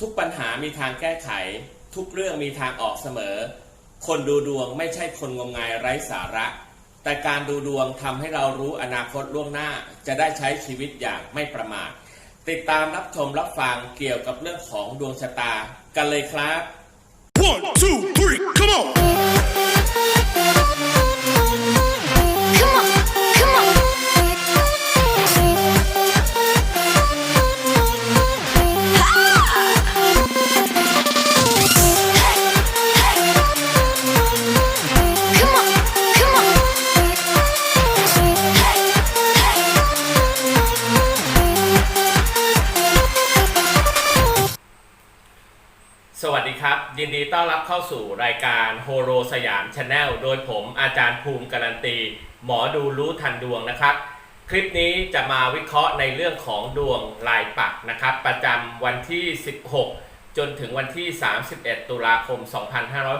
ทุกปัญหามีทางแก้ไข ทุกเรื่องมีทางออกเสมอ คนดูดวงไม่ใช่คนงมงายไร้สาระ แต่การดูดวงทำให้เรารู้อนาคตล่วงหน้า จะได้ใช้ชีวิตอย่างไม่ประมาท ติดตามรับชมรับฟังเกี่ยวกับเรื่องของดวงชะตา กันเลยครับ One, two, three, come on! ยินดีต้อนรับเข้าสู่รายการโฮโรสยามชาแนลโดยผมอาจารย์ภูมิการันตี หมอดูรู้ทันดวงนะครับ คลิปนี้จะมาวิเคราะห์ในเรื่องของดวงลายปักนะครับ ประจำวันที่ 16 จนถึงวันที่ 31 ตุลาคม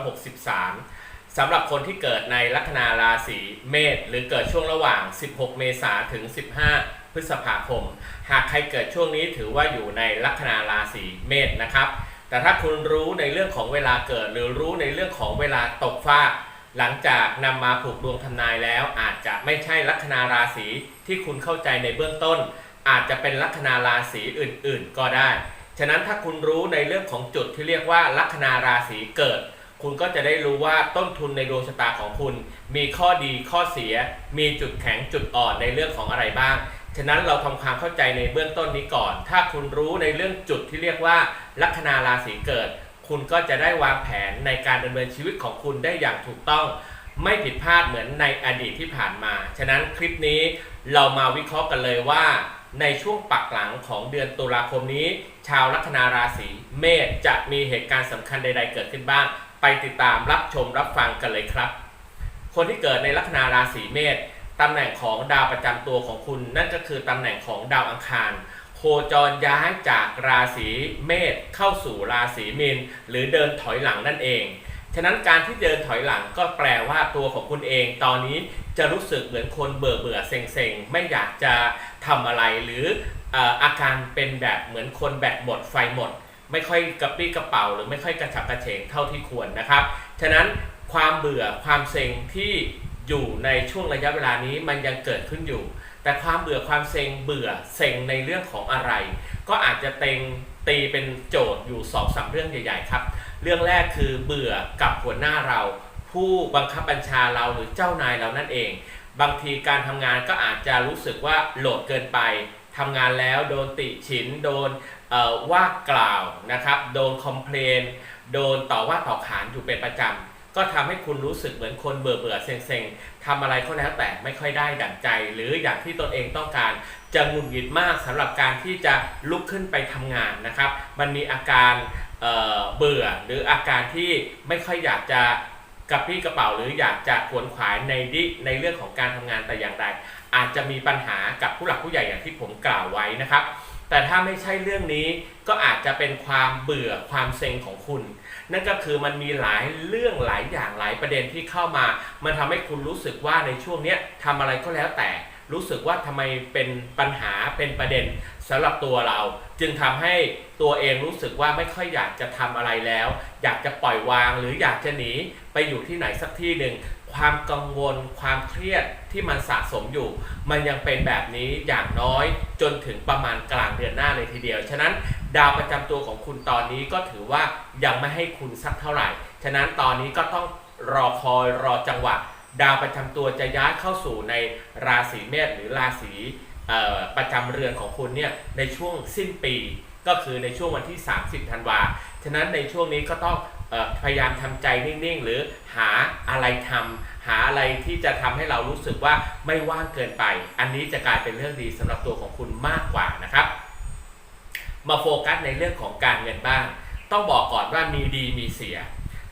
2563 สำหรับคนที่เกิดในลัคนาราศีเมษหรือเกิดช่วงระหว่าง 16 เมษาถึง 15 พฤษภาคม หากใครเกิดช่วงนี้ถือว่าอยู่ในลัคนาราศีเมษนะครับ แต่ถ้าคุณรู้ในเรื่องของเวลาเกิด หรือรู้ในเรื่องของเวลาตกฟ้ากหลังจากนำมาผูกดวงทำนายแล้ว อาจจะไม่ใช่ลัคนาราศีที่คุณเข้าใจในเบื้องต้น อาจจะเป็นลัคนาราศีอื่นๆ ก็ได้ ฉะนั้นถ้าคุณรู้ในเรื่องของจุดที่เรียกว่าลัคนาราศีเกิด คุณก็จะได้รู้ว่าต้นทุนในดวงชะตาของคุณ มีข้อดีข้อเสีย มีจุดแข็งจุดอ่อนในเรื่องของอะไรบ้าง ฉะนั้นเราทำความเข้าใจในเบื้องต้นนี้ก่อน ถ้าคุณรู้ในเรื่องจุดที่เรียกว่า ลัคนาราศีเกิด คุณก็จะได้วางแผนในการดำเนินชีวิตของคุณได้อย่างถูกต้อง ไม่ผิดพลาดเหมือนในอดีตที่ผ่านมา ฉะนั้นคลิปนี้เรามาวิเคราะห์กันเลยว่า ในช่วงปักหลังของเดือนตุลาคมนี้ ชาวลัคนาราศีเมษจะมีเหตุการณ์สำคัญใด ๆ เกิดขึ้นบ้าง ไปติดตามรับชมรับฟังกันเลยครับ คนที่เกิดในลัคนาราศีเมษตำแหน่งของดาวประจำตัวของคุณ นั่นก็คือตำแหน่งของดาวอังคาร โคจรย้ายจากราศีเมษเข้าสู่ราศีมีนหรือเดินถอยหลังนั่นเอง ฉะนั้นการที่เดินถอยหลังก็แปลว่าตัวของคุณเองตอนนี้จะรู้สึกเหมือนคนเบื่อเบื่อเซ็งเซ็งไม่อยากจะทำอะไรหรืออาการเป็นแบบเหมือนคนแบตหมดไฟหมด ไม่ค่อยกระปี้กระเป๋า หรือไม่ค่อยกระฉับกระเฉงเท่าที่ควรนะครับ ฉะนั้นความเบื่อความเซ็งที่อยู่ในช่วงระยะเวลานี้มันยังเกิดขึ้นอยู่ แต่ความเบื่อความเซ็งเบื่อเซ็งในเรื่องของอะไร ก็อาจจะเต็งตีเป็นโจทย์อยู่2อสเรื่องใหญ่ๆครับ เรื่องแรกคือเบื่อกับหัวหน้าเรา ผู้บังคับบัญชาเราหรือเจ้านายเรานั่นเอง บางทีการทำงานก็อาจจะรู้สึกว่าโหลดเกินไปทำงานแล้วโดนติฉินโดนว่ากล่าวนะครับ โดนคอมเพลนโดนต่อว่าต่อขานอยู่เป็นประจำ ก็ทำให้คุณรู้สึกเหมือนคนเบื่อเบื่อเซ็งเซ็งๆทำอะไรก็แล้วแต่ไม่ค่อยได้ดั่งใจ หรืออย่างที่ตนเองต้องการ จะหงุดหงิดมากสำหรับการที่จะลุกขึ้นไปทำงานนะครับ มันมีอาการเเบื่อหรืออาการที่ไม่ค่อยอยากจะกระปรี้กระเป๋าหรืออยากจะขวนขวายในดิในเรื่องของการทำงานแต่อย่างใดอาจจะมีปัญหากับผู้หลักผู้ใหญ่อย่างที่ผมกล่าวไว้นะครับ แต่ถ้าไม่ใช่เรื่องนี้ก็อาจจะเป็นความเบื่อความเซ็งของคุณ นั่นก็คือมันมีหลายเรื่องหลายอย่างหลายประเด็นที่เข้ามา มันทำให้คุณรู้สึกว่าในช่วงเนี้ยทำอะไรก็แล้วแต่ รู้สึกว่าทำไมเป็นปัญหาเป็นประเด็นสำหรับตัวเรา จึงทำให้ตัวเองรู้สึกว่าไม่ค่อยอยากจะทำอะไรแล้ว อยากจะปล่อยวางหรืออยากจะหนีไปอยู่ที่ไหนสักที่หนึ่งความกังวลความเครียดที่มันสะสมอยู่ มันยังเป็นแบบนี้อย่างน้อยจนถึงประมาณกลางเดือนหน้าเลยทีเดียว ฉะนั้น ดาวประจำตัวของคุณตอนนี้ก็ถือว่ายังไม่ให้คุณสักเท่าไหร่ ฉะนั้นตอนนี้ก็ต้องรอคอยรอจังหวะ ดาวประจำตัวจะย้ายเข้าสู่ในราศีเมษหรือราศีประจำเรือนของคุณเนี่ยในช่วงสิ้นปี ก็คือในช่วงวันที่ 30ธันวา ฉะนั้นในช่วงนี้ก็ต้องออพยายามทำใจนิ่งๆ หรือหาอะไรทำหาอะไรที่จะทำให้เรารู้สึกว่าไม่ว่างเกินไป อันนี้จะกลายเป็นเรื่องดีสำหรับตัวของคุณมากกว่านะครับ มาโฟกัสในเรื่องของการเงินบ้าง ต้องบอกก่อนว่ามีดีมีเสีย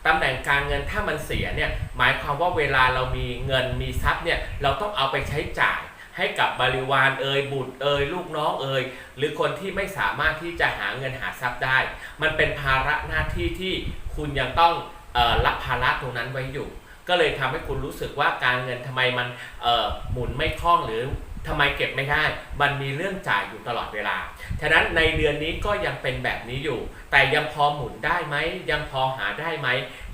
ตำแหน่งการเงินถ้ามันเสียเนี่ยหมายความว่าเวลาเรามีเงินมีทรัพย์เนี่ยเราต้องเอาไปใช้จ่ายให้กับบริวารเอ่ยบุตรเอ่ยลูกน้องเอ่ยหรือคนที่ไม่สามารถที่จะหาเงินหาทรัพย์ได้ มันเป็นภาระหน้าที่ที่คุณยังต้องออรับภาระตรงนั้นไว้อยู่ ก็เลยทำให้คุณรู้สึกว่าการเงินทำไมมันหมุนไม่คล่องหรือ ทำไมเก็บไม่ได้ มันมีเรื่องจ่ายอยู่ตลอดเวลา ฉะนั้นในเดือนนี้ก็ยังเป็นแบบนี้อยู่ แต่ยังพอหมุนได้ไหม ยังพอหาได้ไหม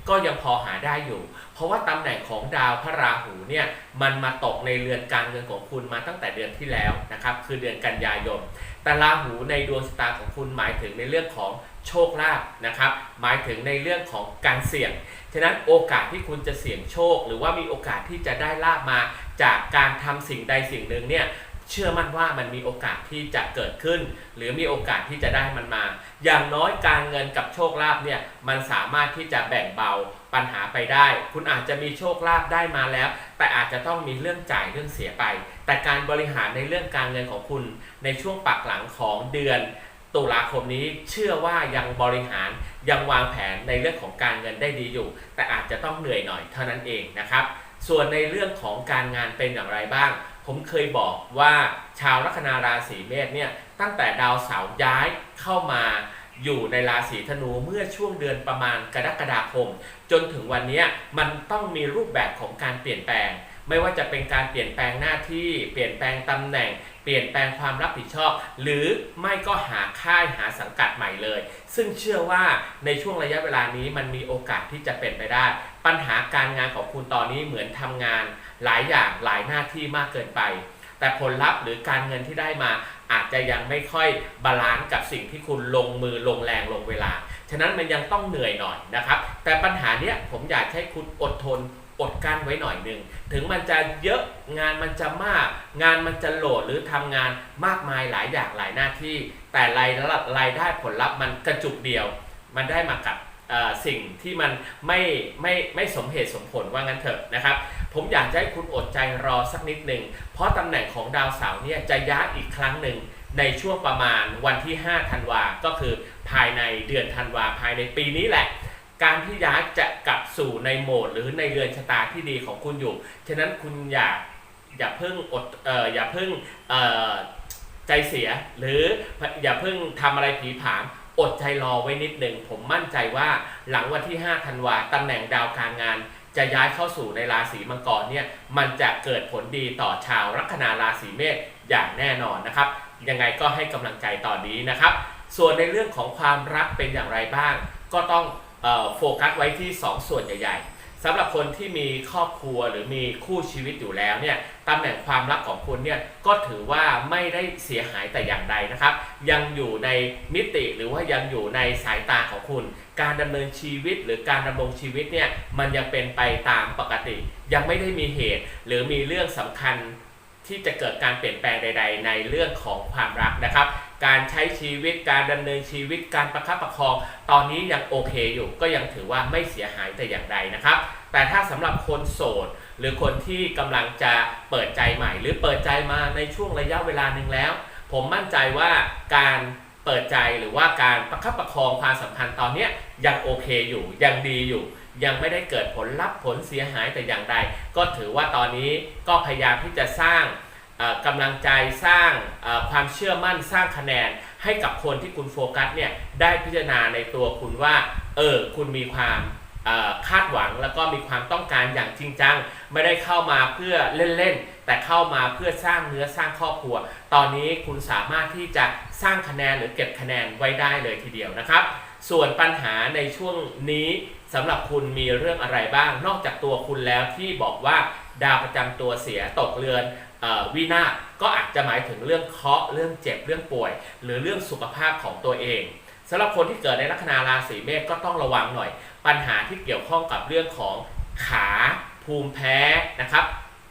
ก็ยังพอหาได้อยู่ เพราะว่าตำแหน่งของดาวพระราหูเนี่ย มันมาตกในเรือนการเงินของคุณมาตั้งแต่เดือนที่แล้วนะครับ คือเดือนกันยายน แต่ราหูในดวงชะตาของคุณหมายถึงในเรื่องของโชคลาภนะครับ หมายถึงในเรื่องของการเสี่ยง ฉะนั้นโอกาสที่คุณจะเสี่ยงโชค หรือว่ามีโอกาสที่จะได้ลาบมาจากการทำสิ่งใดสิ่งหนึ่งเนี่ยเชื่อมั่นว่ามันมีโอกาสที่จะเกิดขึ้น หรือมีโอกาสที่จะได้มันมา อย่างน้อยการเงินกับโชคลาภเนี่ยมันสามารถที่จะแบ่งเบาปัญหาไปได้ คุณอาจจะมีโชคลาภได้มาแล้ว แต่อาจจะต้องมีเรื่องจ่ายเรื่องเสียไป แต่การบริหารในเรื่องการเงินของคุณในช่วงปักหลังของเดือน ตุลาคมนี้เชื่อว่ายังบริหารยังวางแผนในเรื่องของการเงินได้ดีอยู่ แต่อาจจะต้องเหนื่อยหน่อยเท่านั้นเองนะครับ ส่วนในเรื่องของการงานเป็นอย่างไรบ้าง ผมเคยบอกว่าชาวลัคนาราศีเมษเนี่ยตั้งแต่ดาวเสาร์ย้ายเข้ามา อยู่ในราศีธนูเมื่อช่วงเดือนประมาณกรกฎาคม จนถึงวันนี้มันต้องมีรูปแบบของการเปลี่ยนแปลง ไม่ว่าจะเป็นการเปลี่ยนแปลงหน้าที่ เปลี่ยนแปลงตำแหน่ง เปลี่ยนแปลงความรับผิดชอบ หรือไม่ก็หาค่ายหาสังกัดใหม่เลย ซึ่งเชื่อว่าในช่วงระยะเวลานี้มันมีโอกาสที่จะเป็นไปได้ ปัญหาการงานของคุณตอนนี้เหมือนทำงาน หลายอย่างหลายหน้าที่มากเกินไป แต่ผลลัพธ์หรือการเงินที่ได้มา อาจจะยังไม่ค่อยบาลานซ์กับสิ่งที่คุณลงมือลงแรงลงเวลา ฉะนั้นมันยังต้องเหนื่อยหน่อยนะครับ แต่ปัญหาเนี้ยผมอยากให้คุณอดทนอดกั้นไว้หน่อยหนึ่ง ถึงมันจะเยอะงานมันจะมาก งานมันจะโหลดหรือทำงานมากมายหลายอย่างหลายหน้าที่ แต่รายรับรายได้ผลลัพธ์มันกระจุกเดียว มันได้มากับสิ่งที่มันไม่ไม่ไม่สมเหตุสมผลว่างั้นเถอะนะครับ ผมอยากจะให้คุณอดใจรอสักนิดหนึ่ง เพราะตำแหน่งของดาวเสาร์เนี่ยจะย้ายอีกครั้งหนึ่งในช่วงประมาณวันที่ 5 ธันวา ก็คือภายในเดือนธันวา ภายในปีนี้แหละ การที่ย้ายจะกลับสู่ในโหมดหรือในเรือนชะตาที่ดีของคุณอยู่ ฉะนั้นคุณอย่าอย่าเพิ่งอดเอ่ออย่าเพิ่งเอ่อใจเสีย หรืออย่าเพิ่งทำอะไรผีผามอดใจรอไว้นิดหนึ่ง ผมมั่นใจว่าหลังวันที่ 5 ธันวาตำแหน่งดาวการงาน จะย้ายเข้าสู่ในราศีมังกรเนี่ยมันจะเกิดผลดีต่อชาวลัคนาราศีเมษอย่างแน่นอนนะครับ ยังไงก็ให้กำลังใจตอนนี้นะครับ ส่วนในเรื่องของความรักเป็นอย่างไรบ้าง ก็ต้องโฟกัสไว้ที่ 2 ส่วนใหญ่ๆ สำหรับคนที่มีครอบครัวหรือมีคู่ชีวิตอยู่แล้วเนี่ยตำแหน่งความรักของคุณเนี่ยก็ถือว่าไม่ได้เสียหายแต่อย่างใดนะครับ ยังอยู่ในมิติหรือว่ายังอยู่ในสายตาของคุณ การดำเนินชีวิตหรือการดำรงชีวิตเนี่ยมันยังเป็นไปตามปกติ ยังไม่ได้มีเหตุ หรือมีเรื่องสำคัญ ที่จะเกิดการเปลี่ยนแปลงใด ๆ ในเรื่องของความรักนะครับ การใช้ชีวิตการดำเนินชีวิตการประคับประคอง ตอนนี้ยังโอเคอยู่ ก็ยังถือว่าไม่เสียหายแต่อย่างใดนะครับ แต่ถ้าสำหรับคนโสด หรือคนที่กำลังจะเปิดใจใหม่ หรือเปิดใจมาในช่วงระยะเวลาหนึ่งแล้ว ผมมั่นใจว่าการ เปิดใจหรือว่าการประคับประคองความสัมพันธ์ตอนนี้ยังโอเคอยู่ยังดีอยู่ ยังไม่ได้เกิดผลลัพธ์ผลเสียหายแต่อย่างใด ก็ถือว่าตอนนี้ก็พยายามที่จะสร้างกำลังใจสร้างความเชื่อมั่นสร้างคะแนน ให้กับคนที่คุณโฟกัสเนี่ยได้พิจารณาในตัวคุณว่าเออคุณมีความ คาดหวังแล้วก็มีความต้องการอย่างจริงจัง ไม่ได้เข้ามาเพื่อเล่นๆ แต่เข้ามาเพื่อสร้างเนื้อสร้างครอบครัว ตอนนี้คุณสามารถที่จะสร้างคะแนนหรือเก็บคะแนนไว้ได้เลยทีเดียวนะครับ ส่วนปัญหาในช่วงนี้สำหรับคุณมีเรื่องอะไรบ้าง นอกจากตัวคุณแล้วที่บอกว่าดาวประจำตัวเสียตกเรือนวินาศก็อาจจะหมายถึงเรื่องเคาะเรื่องเจ็บเรื่องป่วย หรือเรื่องสุขภาพของตัวเอง สำหรับคนที่เกิดในลัคนาราศีเมษก็ต้องระวังหน่อย ปัญหาที่เกี่ยวข้องกับเรื่องของขาภูมิแพ้นะครับ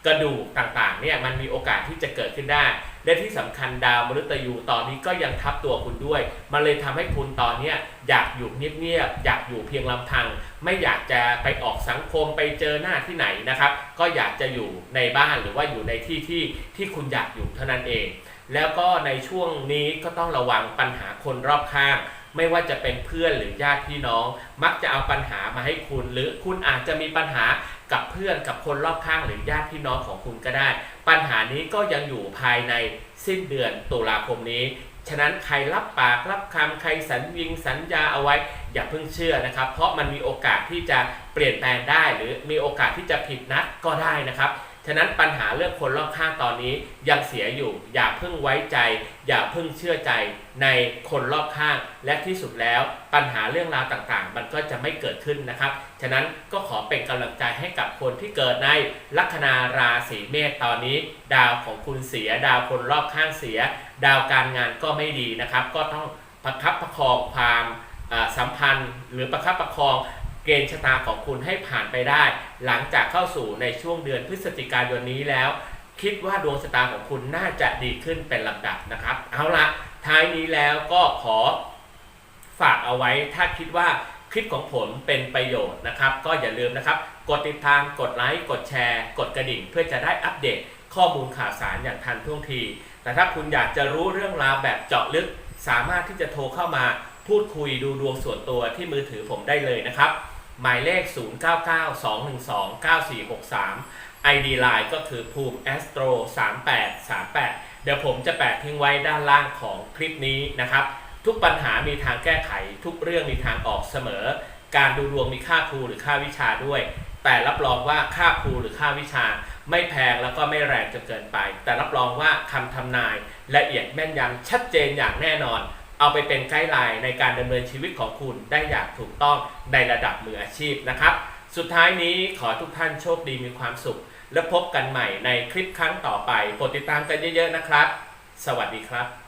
กระดูกต่างๆเนี่ยมันมีโอกาสที่จะเกิดขึ้นได้ และที่สำคัญดาวมฤตยูตอนนี้ก็ยังทับตัวคุณด้วย มันเลยทำให้คุณตอนเนี้ยอยากอยู่เงียบๆอยากอยู่เพียงลำพัง ไม่อยากจะไปออกสังคมไปเจอหน้าที่ไหนนะครับ ก็อยากจะอยู่ในบ้านหรือว่าอยู่ในที่ที่ที่คุณอยากอยู่เท่านั้นเอง แล้วก็ในช่วงนี้ก็ต้องระวังปัญหาคนรอบข้าง ไม่ว่าจะเป็นเพื่อนหรือญาติพี่น้อง มักจะเอาปัญหามาให้คุณ หรือคุณอาจจะมีปัญหากับเพื่อนกับคนรอบข้างหรือญาติพี่น้องของคุณก็ได้ ปัญหานี้ก็ยังอยู่ภายในสิ้นเดือนตุลาคมนี้ ฉะนั้นใครรับปากรับคำใครสัญญิงสัญญาเอาไว้ อย่าเพิ่งเชื่อนะครับ เพราะมันมีโอกาสที่จะเปลี่ยนแปลงได้ หรือมีโอกาสที่จะผิดนัดก็ได้นะครับ ฉะนั้นปัญหาเรื่องคนรอบข้างตอนนี้ยังเสียอยู่ อย่าเพิ่งไว้ใจ อย่าเพิ่งเชื่อใจในคนรอบข้าง และที่สุดแล้วปัญหาเรื่องราวต่างๆ มันก็จะไม่เกิดขึ้นนะครับ ฉะนั้นก็ขอเป็นกำลังใจให้กับคนที่เกิดในลัคนาราศีเมษตอนนี้ ดาวของคุณเสีย ดาวคนรอบข้างเสีย ดาวการงานก็ไม่ดีนะครับ ก็ต้องประคับประคองความอ่าสัมพันธ์ หรือประคับประคอง เกณฑ์ชะตาของคุณให้ผ่านไปได้ หลังจากเข้าสู่ในช่วงเดือนพฤศจิกายนนี้แล้ว คิดว่าดวงชะตาของคุณน่าจะดีขึ้นเป็นลำดับนะครับ เอาละท้ายนี้แล้วก็ขอฝากเอาไว้ถ้าคิดว่าคลิปของผมเป็นประโยชน์นะครับ ก็อย่าลืมนะครับ กดติดตามกดไลค์กดแชร์ กดกระดิ่ง เพื่อจะได้อัปเดตข้อมูลข่าวสารอย่างทันท่วงที แต่ถ้าคุณอยากจะรู้เรื่องราวแบบเจาะลึก สามารถที่จะโทรเข้ามา พูดคุยดูดวงส่วนตัวที่มือถือผมได้เลยนะครับ หมายเลข 0992129463 ID Line ก็คือภูมิ Astro 3838 เดี๋ยวผมจะแปะทิ้งไว้ด้านล่างของคลิปนี้นะครับ ทุกปัญหามีทางแก้ไข ทุกเรื่องมีทางออกเสมอ การดูดวงมีค่าครูหรือค่าวิชาด้วย แต่รับรองว่าค่าครูหรือค่าวิชาไม่แพงแล้วก็ไม่แรงจนเกินไป แต่รับรองว่าคำทำนายละเอียดแม่นยำชัดเจนอย่างแน่นอน เอาไปเป็นไกด์ไลน์ในการดำเนินชีวิตของคุณได้อย่างถูกต้องในระดับมืออาชีพนะครับ สุดท้ายนี้ขอทุกท่านโชคดีมีความสุข และพบกันใหม่ในคลิปครั้งต่อไปโปรดติดตามกันเยอะๆนะครับ สวัสดีครับ